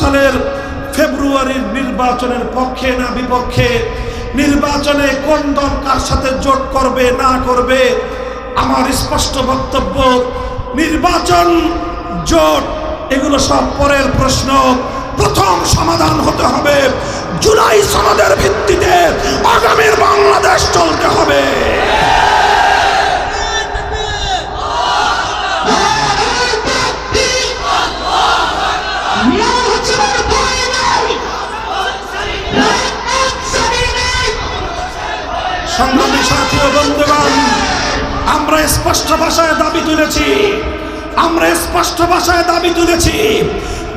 সালের ফেব্রুয়ারির নির্বাচনের পক্ষে না বিপক্ষে, নির্বাচনে কোন দল কার সাথে জোট করবে, না করবে, আমার স্পষ্ট বক্তব্য, নির্বাচন, জোট, এগুলো সব পরের প্রশ্ন। প্রথম সমাধান হতে হবে জুলাই সনদের ভিত্তিতে সংগ্রামী সাথী ও বন্ধুগণ, আমরা স্পষ্ট ভাষায় দাবি তুলেছি, আমরা স্পষ্ট ভাষায় দাবি তুলেছি,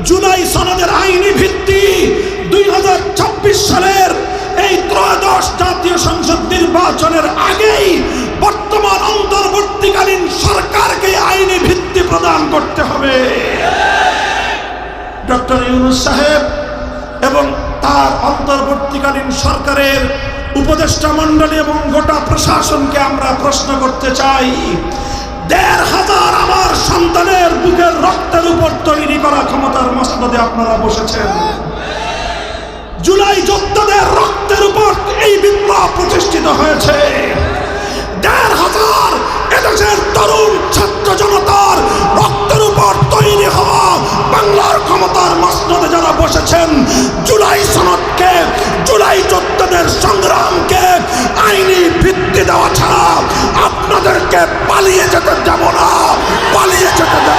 জুলাই সনদের আইনি ভিত্তি দুই সালের এই ত্রয়োদশ জাতীয় সংসদ নির্বাচনের আগেই বর্তমান অন্তর্বর্তীকালীন সরকারকে আইনি ভিত্তি প্রদান করতে হবে। ডক্টর ইউনুস সাহেব এবং তার অন্তর্বর্তীকালীন সরকারের উপদেষ্টা মণ্ডলী এবং গোটা প্রশাসনকে আমরা প্রশ্ন করতে চাই। দেড় হাজার আমার সন্তানের বুকের রক্তের উপর তৈরি করা ক্ষমতার মসনদে আপনারা বসেছেন। জুলাই যোদ্ধাদের রক্তের উপর এই বিপ্লব প্রতিষ্ঠিত হয়েছে। দেড় হাজার এদেশের তরুণ ছাত্র জনতার রক্তের উপর তৈরি হওয়া বাংলার ক্ষমতার মসনদে যারা বসেছেন, জুলাই সনদকে, জুলাই যোদ্ধাদের সংগ্রামকে আইনি ভিত্তি দেওয়া ছাড়া আপনাদেরকে পালিয়ে যেতে দেব না পালিয়ে যেতে দেব